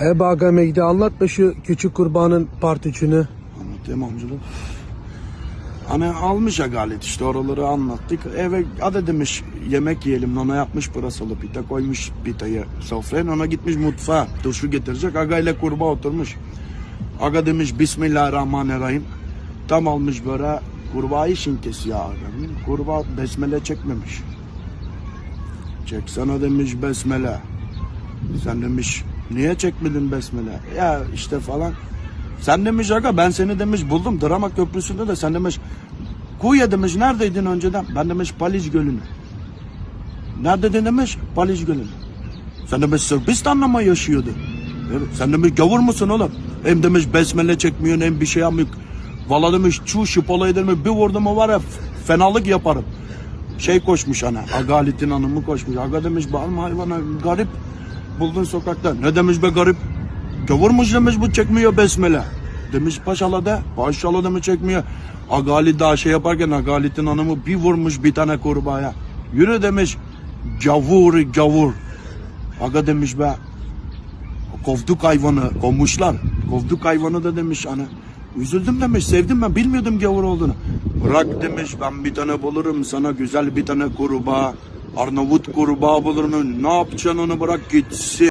E baga Megdi anlatma şu küçük kurbanın partüçünü. Anlatayım amcalar. Hani almış agalet işte oraları anlattık. Eve hadi demiş yemek yiyelim. Ona yapmış pırasalı pita koymuş pitayı sofraya. Ona gitmiş mutfağa turşu getirecek. Aga ile kurbağa oturmuş. Aga demiş Bismillahirrahmanirrahim. Tam almış böyle kurbağayı şinkesi ya aga. Kurbağa besmele çekmemiş. Çeksene demiş besmele. Sen demiş niye çekmedin besmele? Ya işte falan. Sen demiş aga ben seni demiş buldum Drama Köprüsü'nde de sen demiş Kuya demiş neredeydin önceden? Ben demiş Paliç Gölü'nü. Neredeydin demiş? Paliç Gölü'nü. Sen demiş Sırbistan'la mı yaşıyordun? Evet. Sen demiş gavur musun oğlum? Hem demiş besmele çekmiyorsun hem bir şey yapmıyor. Valla demiş çu şıpalayı demiş bir vurdum mu var ya fenalık yaparım. Şey koşmuş ana Agalit'in hanımı koşmuş. Aga demiş bağırma hayvana garip buldun sokakta. Ne demiş be garip? Gavurmuş demiş bu çekmiyor besmele. Demiş paşala da. Paşala da mı çekmiyor? Agali daha şey yaparken Agalit'in hanımı bir vurmuş bir tane kurbağaya. Yürü demiş. Gavur gavur. Aga demiş be. Kovduk hayvanı kovmuşlar. Kovduk hayvanı da demiş hani. Üzüldüm demiş sevdim ben bilmiyordum gavur olduğunu. Bırak demiş ben bir tane bulurum sana güzel bir tane kurbağa. Arnavut kurbağa bulurum. Ne yapacaksın onu bırak gitsin.